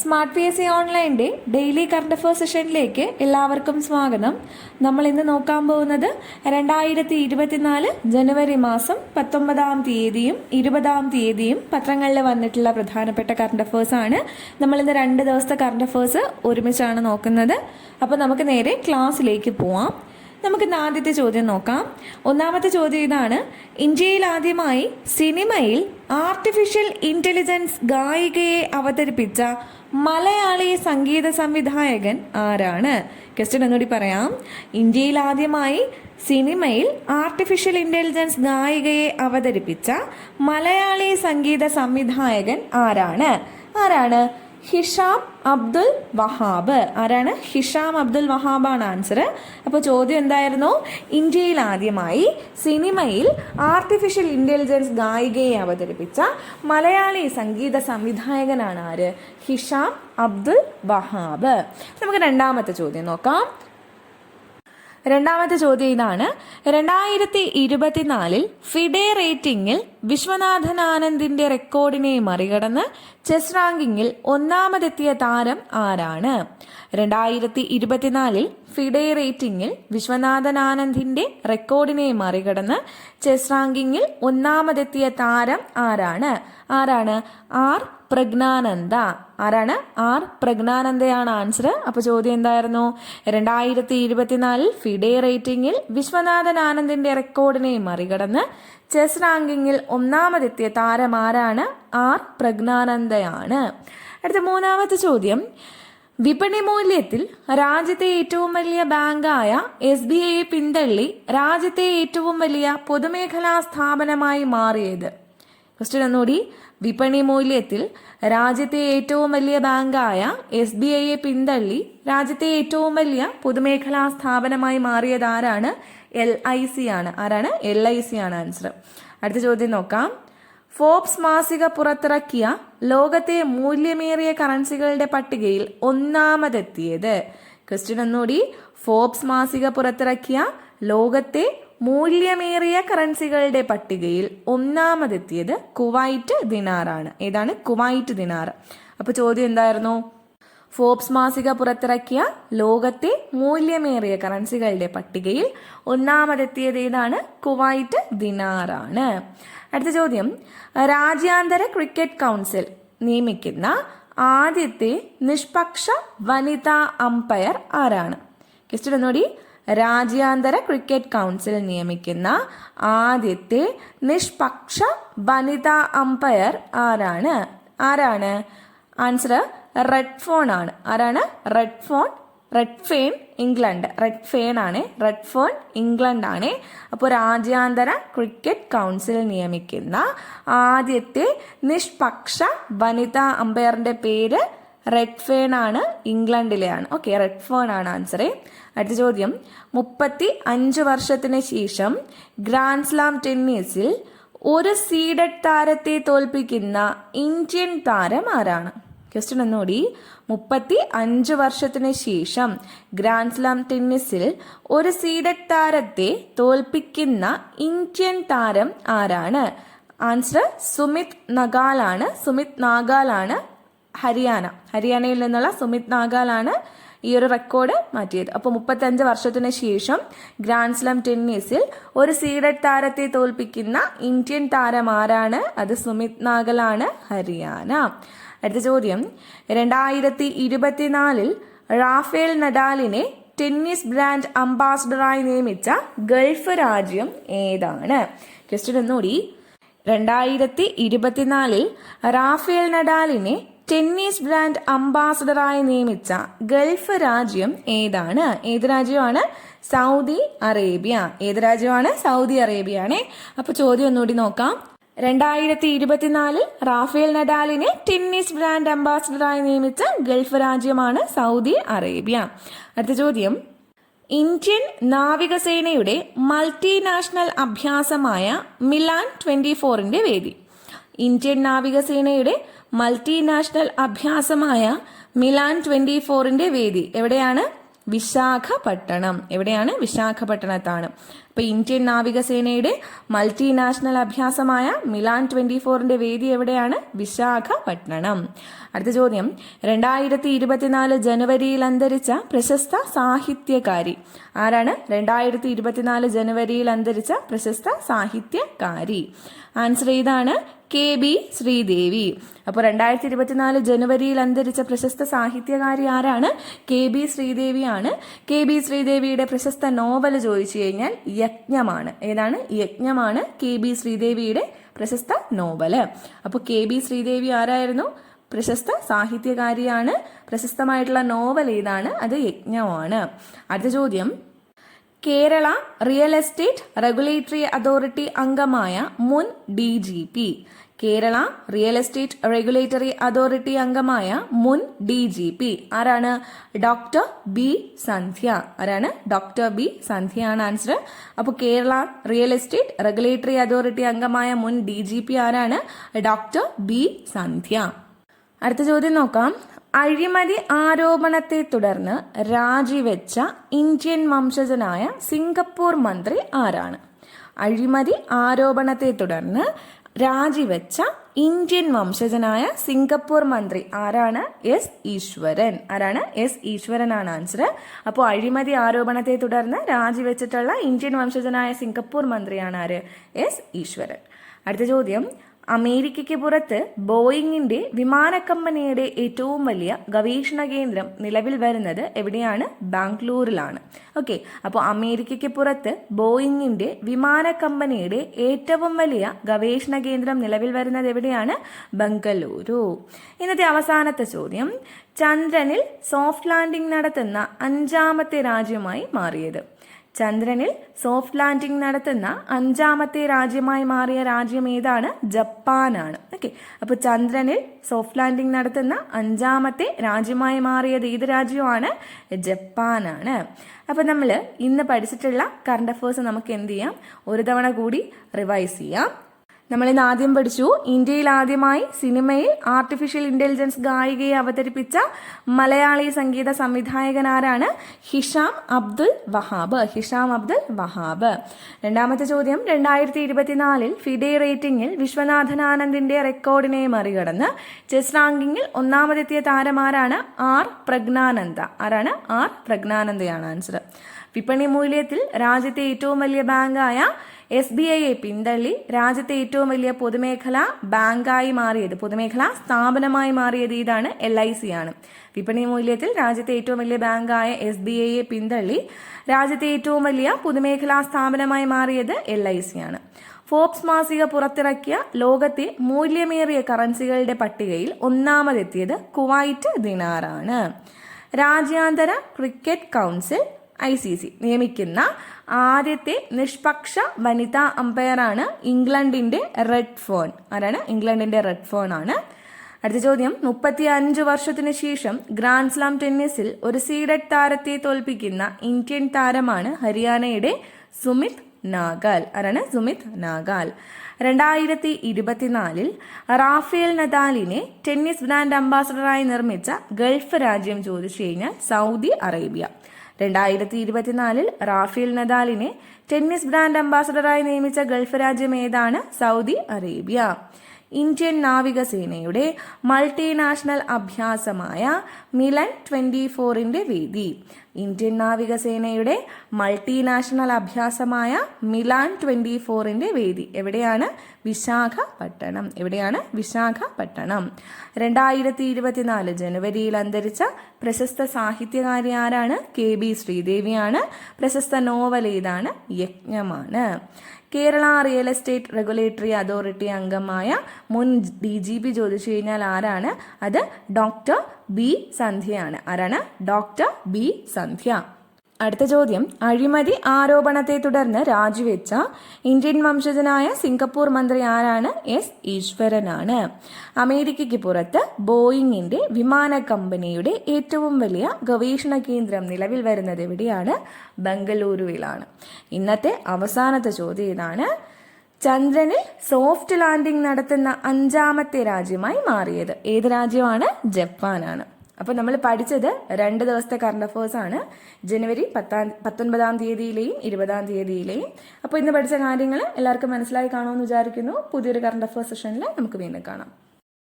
Smart P S C ഓൺലൈന്റെ daily current affairs സെഷനിലേക്ക് എല്ലാവർക്കും സ്വാഗതം. നമ്മൾ ഇന്ന് നോക്കാൻ പോകുന്നത് രണ്ടായിരത്തി ഇരുപത്തിനാല് ജനുവരി മാസം പത്തൊമ്പതാം തീയതിയും ഇരുപതാം തീയതിയും പത്രങ്ങളിൽ വന്നിട്ടുള്ള പ്രധാനപ്പെട്ട കറണ്ട് അഫയേഴ്സ് ആണ്. നമ്മൾ ഇന്ന് രണ്ട് ദിവസത്തെ കറണ്ട് അഫയേഴ്സ് ഒരുമിച്ചാണ് നോക്കുന്നത്. അപ്പോൾ നമുക്ക് നേരെ ക്ലാസ്സിലേക്ക് പോവാം. നമുക്ക് ഇന്ന് ആദ്യത്തെ ചോദ്യം നോക്കാം. ഒന്നാമത്തെ ചോദ്യം ഇതാണ്. ഇന്ത്യയിൽ ആദ്യമായി സിനിമയിൽ ആർട്ടിഫിഷ്യൽ ഇന്റലിജൻസ് ഗായികയെ അവതരിപ്പിച്ച മലയാളി സംഗീത സംവിധായകൻ ആരാണ്? ക്വസ്റ്റ്യൻ ഒന്നുകൂടി പറയാം. ഇന്ത്യയിൽ ആദ്യമായി സിനിമയിൽ ആർട്ടിഫിഷ്യൽ ഇന്റലിജൻസ് ഗായികയെ അവതരിപ്പിച്ച മലയാളി സംഗീത സംവിധായകൻ ആരാണ്? ആരാണ്? ഹിഷാം അബ്ദുൽ വഹാബ്. ആരാണ്? ഹിഷാം അബ്ദുൽ വഹാബാണ് ആൻസർ അപ്പോൾ ചോദ്യം എന്തായിരുന്നു? ഇന്ത്യയിൽ ആദ്യമായി സിനിമയിൽ ആർട്ടിഫിഷ്യൽ ഇന്റലിജൻസ് ഗായികയെ അവതരിപ്പിച്ച മലയാളി സംഗീത സംവിധായകനാണ് ആര്? ഹിഷാം അബ്ദുൽ വഹാബ്. നമുക്ക് രണ്ടാമത്തെ ചോദ്യം നോക്കാം. രണ്ടാമത്തെ ചോദ്യം ഇതാണ്. രണ്ടായിരത്തി ഇരുപത്തിനാലിൽ ഫിഡെ റേറ്റിംഗിൽ വിശ്വനാഥൻ ആനന്ദിന്റെ റെക്കോർഡിനെ മറികടന്ന് ചെസ് റാങ്കിങ്ങിൽ ഒന്നാമതെത്തിയ താരം ആരാണ്? രണ്ടായിരത്തി ഇരുപത്തിനാലിൽ ഫിഡെ റേറ്റിംഗിൽ വിശ്വനാഥൻ ആനന്ദിന്റെ റെക്കോർഡിനെ മറികടന്ന് ചെസ് റാങ്കിങ്ങിൽ ഒന്നാമതെത്തിയ താരം ആരാണ്? ആരാണ്? ആർ പ്രജ്ഞാനന്ദ. ആരാണ്? ആർ പ്രജ്ഞാനന്ദയാണ് ആൻസർ അപ്പോൾ ചോദ്യം എന്തായിരുന്നു? രണ്ടായിരത്തി ഇരുപത്തിനാലിൽ ഫിഡെ റേറ്റിംഗിൽ വിശ്വനാഥൻ ആനന്ദിന്റെ റെക്കോർഡിനെ മറികടന്ന് ചെസ് റാങ്കിങ്ങിൽ ഒന്നാമതെത്തിയ താരം ആരാണ്? ആർ പ്രജ്ഞാനന്ദയാണ്. അടുത്ത മൂന്നാമത്തെ ചോദ്യം. വിപണി മൂല്യത്തിൽ രാജ്യത്തെ ഏറ്റവും വലിയ ബാങ്കായ എസ് ബി ഐയെ പിന്തള്ളി രാജ്യത്തെ ഏറ്റവും വലിയ പൊതുമേഖലാ സ്ഥാപനമായി മാറിയത്. ക്വസ്റ്റ്യൻ ഒന്നുകൂടി. വിപണി മൂല്യത്തിൽ രാജ്യത്തെ ഏറ്റവും വലിയ ബാങ്കായ എസ് ബി ഐയെ പിന്തള്ളി രാജ്യത്തെ ഏറ്റവും വലിയ പൊതുമേഖലാ സ്ഥാപനമായി മാറിയതാരാണ് എൽ ഐ സി ആണ്. ആരാണ്? എൽ ഐ സി ആണ് ആൻസർ അടുത്ത ചോദ്യം നോക്കാം. ഫോബ്സ് മാസിക പുറത്തിറക്കിയ ലോകത്തെ മൂല്യമേറിയ കറൻസികളുടെ പട്ടികയിൽ ഒന്നാമതെത്തിയത്. ക്വസ്റ്റ്യൻ ഒന്നുകൂടി. ഫോബ്സ് മാസിക പുറത്തിറക്കിയ ലോകത്തെ മൂല്യമേറിയ കറൻസികളുടെ പട്ടികയിൽ ഒന്നാമതെത്തിയത് കുവൈറ്റ് ദിനാറാണ്. ഏതാണ്? കുവൈറ്റ് ദിനാർ അപ്പൊ ചോദ്യം എന്തായിരുന്നു? ഫോബ്സ് മാസിക പുറത്തിറക്കിയ ലോകത്തെ മൂല്യമേറിയ കറൻസികളുടെ പട്ടികയിൽ ഒന്നാമതെത്തിയത് ഏതാണ്? കുവൈറ്റ് ദിനാറാണ്. അടുത്ത ചോദ്യം. രാജ്യാന്തര ക്രിക്കറ്റ് കൗൺസിൽ നിയമിക്കുന്ന ആദ്യത്തെ നിഷ്പക്ഷ വനിതാ അമ്പയർ ആരാണ്? ക്വസ്റ്റ്യൻ ഒന്നുകൂടി രാജ്യാന്തര ക്രിക്കറ്റ് കൗൺസിൽ നിയമിക്കുന്ന ആദ്യത്തെ നിഷ്പക്ഷ വനിതാ അമ്പയർ ആരാണ്? ആരാണ്? ആൻസർ റെഡ് ഫോൺ ആണ്. ആരാണ്? Redfern Redfern England Redfern ആണ്. റെഡ് ഫോൺ ഇംഗ്ലണ്ട് ആണ്. അപ്പോൾ രാജ്യാന്തര ക്രിക്കറ്റ് കൗൺസിൽ നിയമിക്കുന്ന ആദ്യത്തെ നിഷ്പക്ഷ വനിതാ അമ്പയറിന്റെ പേര് റെഡ് ഫേൺ ആണ്. ഇംഗ്ലണ്ടിലെയാണ് ഓക്കെ റെഡ് ഫോൺ ആണ് ആൻസർ അടുത്ത ചോദ്യം. മുപ്പത്തി അഞ്ച് വർഷത്തിന് ശേഷം ഗ്രാൻഡ് സ്ലാം ടെന്നീസിൽ ഒരു സീഡഡ് താരത്തെ തോൽപ്പിക്കുന്ന ഇന്ത്യൻ താരം ആരാണ്? ക്വസ്റ്റ്യൻ ഒന്നുകൂടി. മുപ്പത്തി അഞ്ച് വർഷത്തിന് ശേഷം ഗ്രാൻഡ് സ്ലാം ടെന്നീസിൽ ഒരു സീഡഡ് താരത്തെ തോൽപ്പിക്കുന്ന ഇന്ത്യൻ താരം ആരാണ്? ആൻസർ സുമിത് നഗാലാണ്. സുമിത് നാഗാലാണ് ഹരിയാന. ഹരിയാനയിൽ നിന്നുള്ള സുമിത് നാഗാലാണ് ഈ ഒരു റെക്കോർഡ് മാറ്റിയത്. അപ്പോൾ മുപ്പത്തഞ്ച് വർഷത്തിന് ശേഷം ഗ്രാൻഡ് സ്ലാം ടെന്നീസിൽ ഒരു സീഡഡ് താരത്തെ തോൽപ്പിക്കുന്ന ഇന്ത്യൻ താരം ആരാണ്? അത് സുമിത് നാഗലാണ് ഹരിയാന. അടുത്ത ചോദ്യം. രണ്ടായിരത്തി ഇരുപത്തിനാലിൽ റാഫേൽ നഡാലിനെ ടെന്നീസ് ബ്രാൻഡ് അംബാസഡറായി നിയമിച്ച ഗൾഫ് രാജ്യം ഏതാണ്? ക്വസ്റ്റ്യൻ ഒന്നുകൂടി. രണ്ടായിരത്തി ഇരുപത്തിനാലിൽ റാഫേൽ നഡാലിനെ ടെന്നീസ് ബ്രാൻഡ് അംബാസഡറായി നിയമിച്ച ഗൾഫ് രാജ്യം ഏതാണ്? ഏത് രാജ്യമാണ്? Saudi Arabia. ഏത് രാജ്യമാണ്? സൗദി അറേബ്യ ആണ് അപ്പൊ ചോദ്യം ഒന്നുകൂടി നോക്കാം. രണ്ടായിരത്തി ഇരുപത്തിനാലിൽ റാഫേൽ നഡാലിനെ ടെന്നീസ് ബ്രാൻഡ് അംബാസഡറായി നിയമിച്ച ഗൾഫ് രാജ്യമാണ് സൗദി അറേബ്യ. അടുത്ത ചോദ്യം. ഇന്ത്യൻ നാവികസേനയുടെ മൾട്ടിനാഷണൽ അഭ്യാസമായ മിലാൻ ട്വന്റി ഫോറിന്റെ വേദി. ഇന്ത്യൻ നാവികസേനയുടെ മൾട്ടിനാഷണൽ അഭ്യാസമായ മിലാൻ ട്വന്റി ഫോറിന്റെ വേദി. എവിടെയാണ്? വിശാഖപട്ടണം. എവിടെയാണ്? വിശാഖപട്ടണത്താണ്. അപ്പൊ ഇന്ത്യൻ നാവികസേനയുടെ മൾട്ടിനാഷണൽ അഭ്യാസമായ മിലാൻ ട്വന്റി ഫോറിന്റെ വേദി എവിടെയാണ്? വിശാഖപട്ടണം. അടുത്ത ചോദ്യം. രണ്ടായിരത്തി ഇരുപത്തിനാല് ജനുവരിയിൽ അന്തരിച്ച പ്രശസ്ത സാഹിത്യകാരി ആരാണ്? രണ്ടായിരത്തി ഇരുപത്തിനാല് ജനുവരിയിൽ അന്തരിച്ച പ്രശസ്ത സാഹിത്യകാരി. ആൻസർ ചെയ്താണ് കെ ബി ശ്രീദേവി. അപ്പോൾ രണ്ടായിരത്തി ഇരുപത്തിനാല് ജനുവരിയിൽ അന്തരിച്ച പ്രശസ്ത സാഹിത്യകാരി ആരാണ്? കെ ബി ശ്രീദേവിയാണ്. കെ ബി ശ്രീദേവിയുടെ പ്രശസ്ത നോവൽ ചോദിച്ചു കഴിഞ്ഞാൽ യജ്ഞമാണ്. ഏതാണ്? യജ്ഞമാണ് കെ ബി ശ്രീദേവിയുടെ പ്രശസ്ത നോവൽ അപ്പോൾ കെ ബി ശ്രീദേവി ആരായിരുന്നു? പ്രശസ്ത സാഹിത്യകാരിയാണ്. പ്രശസ്തമായിട്ടുള്ള നോവൽ ഏതാണ്? അത് യജ്ഞമാണ്. അടുത്ത ചോദ്യം. Kerala real estate regulatory authority അംഗമായ മുൻ D G P. Kerala real estate regulatory authority അംഗമായ മുൻ ഡി ജി പി. ആരാണ്? Doctor B Sandhya. ആരാണ്? ഡോക്ടർ ബി സന്ധ്യയാണ് ആൻസർ. അപ്പോൾ Kerala real estate regulatory authority അംഗമായ മുൻ ഡി ജി പി ആരാണ്? Doctor B Sandhya. അടുത്ത ചോദ്യം നോക്കാം. അഴിമതി ആരോപണത്തെ തുടർന്ന് രാജിവെച്ച ഇന്ത്യൻ വംശജനായ സിംഗപ്പൂർ മന്ത്രി ആരാണ്? അഴിമതി ആരോപണത്തെ തുടർന്ന് രാജിവെച്ച ഇന്ത്യൻ വംശജനായ സിംഗപ്പൂർ മന്ത്രി ആരാണ്? എസ് ഈശ്വരൻ. ആരാണ്? എസ് ഈശ്വരനാണ് ആൻസർ അപ്പോൾ അഴിമതി ആരോപണത്തെ തുടർന്ന് രാജിവെച്ചിട്ടുള്ള ഇന്ത്യൻ വംശജനായ സിംഗപ്പൂർ മന്ത്രിയാണ് ആര്? എസ് ഈശ്വരൻ. അടുത്ത ചോദ്യം. അമേരിക്കയ്ക്ക് പുറത്ത് ബോയിങ്ങിന്റെ വിമാന കമ്പനിയുടെ ഏറ്റവും വലിയ ഗവേഷണ കേന്ദ്രം നിലവിൽ വരുന്നത് എവിടെയാണ്? ബാംഗ്ലൂരിലാണ്. ഓക്കെ അപ്പോൾ അമേരിക്കയ്ക്ക് പുറത്ത് ബോയിങ്ങിന്റെ വിമാന കമ്പനിയുടെ ഏറ്റവും വലിയ ഗവേഷണ കേന്ദ്രം നിലവിൽ വരുന്നത് എവിടെയാണ്? ബംഗളൂരു. ഇന്നത്തെ അവസാനത്തെ ചോദ്യം. ചന്ദ്രനിൽ സോഫ്റ്റ് ലാൻഡിംഗ് നടത്തുന്ന അഞ്ചാമത്തെ രാജ്യമായി മാറിയത്. ചന്ദ്രനിൽ സോഫ്റ്റ് ലാൻഡിംഗ് നടത്തുന്ന അഞ്ചാമത്തെ രാജ്യമായി മാറിയ രാജ്യം ഏതാണ്? ജപ്പാനാണ്. ഓക്കെ. അപ്പോൾ ചന്ദ്രനിൽ സോഫ്റ്റ് ലാൻഡിംഗ് നടത്തുന്ന അഞ്ചാമത്തെ രാജ്യമായി മാറിയത് ഏത് രാജ്യമാണ്? ജപ്പാനാണ്. അപ്പോൾ നമ്മൾ ഇന്ന് പഠിച്ചിട്ടുള്ള കറണ്ട് അഫേഴ്സ് നമുക്ക് എന്ത് ചെയ്യാം? ഒരു തവണ കൂടി റിവൈസ് ചെയ്യാം. നമ്മൾ ഇന്ന് ആദ്യം പഠിച്ചു ഇന്ത്യയിൽ ആദ്യമായി സിനിമയിൽ ആർട്ടിഫിഷ്യൽ ഇന്റലിജൻസ് ഗായികയെ അവതരിപ്പിച്ച മലയാളി സംഗീത സംവിധായകൻ ആരാണ് ഹിഷാം അബ്ദുൽ വഹാബ്. ഹിഷാം അബ്ദുൽ വഹാബ്. രണ്ടാമത്തെ ചോദ്യം രണ്ടായിരത്തി ഇരുപത്തിനാലിൽ ഫിഡേ റേറ്റിംഗിൽ വിശ്വനാഥൻ ആനന്ദിന്റെ റെക്കോർഡിനെ മറികടന്ന് ചെസ് റാങ്കിങ്ങിൽ ഒന്നാമതെത്തിയ താരമാരാണ് ആർ പ്രജ്ഞാനന്ദ. ആരാണ്? ആർ പ്രജ്ഞാനന്ദയാണ് ആൻസർ വിപണി മൂല്യത്തിൽ രാജ്യത്തെ ഏറ്റവും വലിയ ബാങ്കായ എസ് ബി ഐയെ പിന്തള്ളി രാജ്യത്തെ ഏറ്റവും വലിയ പൊതുമേഖലാ ബാങ്കായി മാറിയത് പൊതുമേഖലാ സ്ഥാപനമായി മാറിയത് ഇതാണ് എൽ ഐ സി ആണ് വിപണി മൂല്യത്തിൽ രാജ്യത്തെ ഏറ്റവും വലിയ ബാങ്കായ എസ് ബി ഐയെ പിന്തള്ളി രാജ്യത്തെ ഏറ്റവും വലിയ പൊതുമേഖലാ സ്ഥാപനമായി മാറിയത് എൽ ഐ സി ആണ് ഫോബ്സ് മാസിക പുറത്തിറക്കിയ ലോകത്തെ മൂല്യമേറിയ കറൻസികളുടെ പട്ടികയിൽ ഒന്നാമതെത്തിയത് കുവൈറ്റ് ദിനാറാണ്. രാജ്യാന്തര cricket council I C C നിയമിക്കുന്ന ആദ്യത്തെ നിഷ്പക്ഷ വനിതാ അമ്പയറാണ് ഇംഗ്ലണ്ടിന്റെ റെഡ് ഫോൺ. ആരാണ്? ഇംഗ്ലണ്ടിന്റെ റെഡ് ഫോൺ ആണ്. അടുത്ത ചോദ്യം. മുപ്പത്തി അഞ്ച് വർഷത്തിന് ശേഷം ഗ്രാൻഡ് സ്ലാം ടെന്നീസിൽ ഒരു സീഡഡ് താരത്തെ തോൽപ്പിക്കുന്ന ഇന്ത്യൻ താരമാണ് ഹരിയാനയുടെ സുമിത് നാഗാൽ. ആരാണ്? സുമിത് നാഗാൽ. രണ്ടായിരത്തി ഇരുപത്തിനാലിൽ റാഫേൽ നദാലിനെ ടെന്നീസ് ബ്രാൻഡ് അംബാസഡറായി നിർമ്മിച്ച ഗൾഫ് രാജ്യം ചോദിച്ചു കഴിഞ്ഞാൽ സൗദി അറേബ്യ. രണ്ടായിരത്തി ഇരുപത്തിനാലിൽ റാഫേൽ നദാലിനെ ടെന്നീസ് ബ്രാൻഡ് അംബാസഡറായി നിയമിച്ച ഗൾഫ് രാജ്യം ഏതാണ്? Saudi Arabia. ഇന്ത്യൻ നാവികസേനയുടെ മൾട്ടിനാഷണൽ അഭ്യാസമായ മിലൻ ട്വന്റി ഫോറിന്റെ വേദി. ഇന്ത്യൻ നാവികസേനയുടെ മൾട്ടിനാഷണൽ അഭ്യാസമായ മിലാൻ ട്വന്റി ഫോറിന്റെ വേദി. എവിടെയാണ്? വിശാഖപട്ടണം. എവിടെയാണ്? വിശാഖപട്ടണം. രണ്ടായിരത്തി ഇരുപത്തിനാല് ജനുവരിയിൽ അന്തരിച്ച പ്രശസ്ത സാഹിത്യകാരി ആരാണ്? കെ ബി ശ്രീദേവിയാണ്. പ്രശസ്ത നോവൽ ഏതാണ്? യജ്ഞമാണ്. Kerala real estate regulatory authority അംഗമായ മുൻ ഡി ജി പി ചോദിച്ചു കഴിഞ്ഞാൽ ആരാണ്? അത് ഡോക്ടർ ബി സന്ധ്യയാണ്. ആരാണ്? Doctor B Sandhya. അടുത്ത ചോദ്യം. അഴിമതി ആരോപണത്തെ തുടർന്ന് രാജിവെച്ച ഇന്ത്യൻ വംശജനായ സിംഗപ്പൂർ മന്ത്രി ആരാണ്? എസ് ഈശ്വരനാണ്. അമേരിക്കയ്ക്ക് പുറത്ത് ബോയിങ്ങിന്റെ വിമാന കമ്പനിയുടെ ഏറ്റവും വലിയ ഗവേഷണ കേന്ദ്രം നിലവിൽ വരുന്നത് എവിടെയാണ്? ബംഗളൂരുവിലാണ്. ഇന്നത്തെ അവസാനത്തെ ചോദ്യം ഇതാണ്. ചന്ദ്രനിൽ സോഫ്റ്റ് ലാൻഡിംഗ് നടത്തുന്ന അഞ്ചാമത്തെ രാജ്യമായി മാറിയത്. ഏത് രാജ്യമാണ്? ജപ്പാനാണ്. അപ്പോൾ നമ്മൾ പഠിച്ചത് രണ്ട് ദിവസത്തെ കറണ്ട് അഫേഴ്സ് ആണ്. ജനുവരി പത്താം പത്തൊൻപതാം തീയതിയിലെയും ഇരുപതാം തീയതിയിലെയും. അപ്പോൾ ഇന്ന് പഠിച്ച കാര്യങ്ങൾ എല്ലാവർക്കും മനസ്സിലായി കാണുമെന്ന് വിചാരിക്കുന്നു. പുതിയൊരു കറണ്ട് അഫേഴ്സ് സെഷനിൽ നമുക്ക് വീണ്ടും കാണാം.